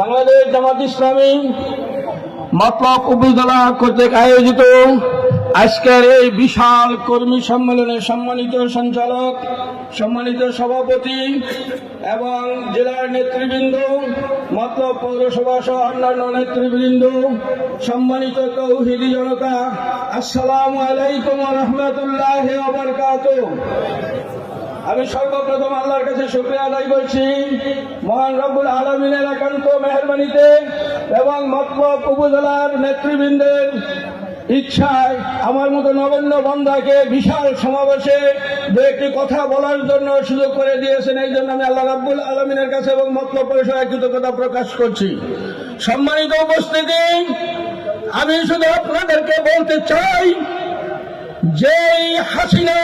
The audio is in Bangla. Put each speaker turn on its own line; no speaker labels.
বাংলাদেশ জামাত ইসলামী মতলব উপজেলা কর্তৃক আয়োজিত আজকের এই বিশাল কর্মী সম্মেলনের সম্মানিত সঞ্চালক, সম্মানিত সভাপতি এবং জেলার নেতৃবৃন্দ, মতলব পৌরসভা সহ অন্যান্য নেতৃবৃন্দ, সম্মানিত তৌহিদি জনতা, আসসালামু আলাইকুম রহমতুল্লাহ আমি সর্বপ্রথম আল্লাহর কাছে শুক্রিয়া আদায় করছি। মহান রব্বুল আলমিনের একান্ত মেহরবানিতে এবং মতলব উপজেলার নেতৃবৃন্দের ইচ্ছায় আমার মতো নগণ্য বন্ধাকে বিশাল সমাবেশে দু একটি কথা বলার জন্য সুযোগ করে দিয়েছেন। এই জন্য আমি আল্লাহ রাব্বুল আলমিনের কাছে এবং মতলব পরিষদের কৃতজ্ঞতা প্রকাশ করছি। সম্মানিত উপস্থিতি, আমি শুধু আপনাদেরকে বলতে চাই, যেই হাসিনা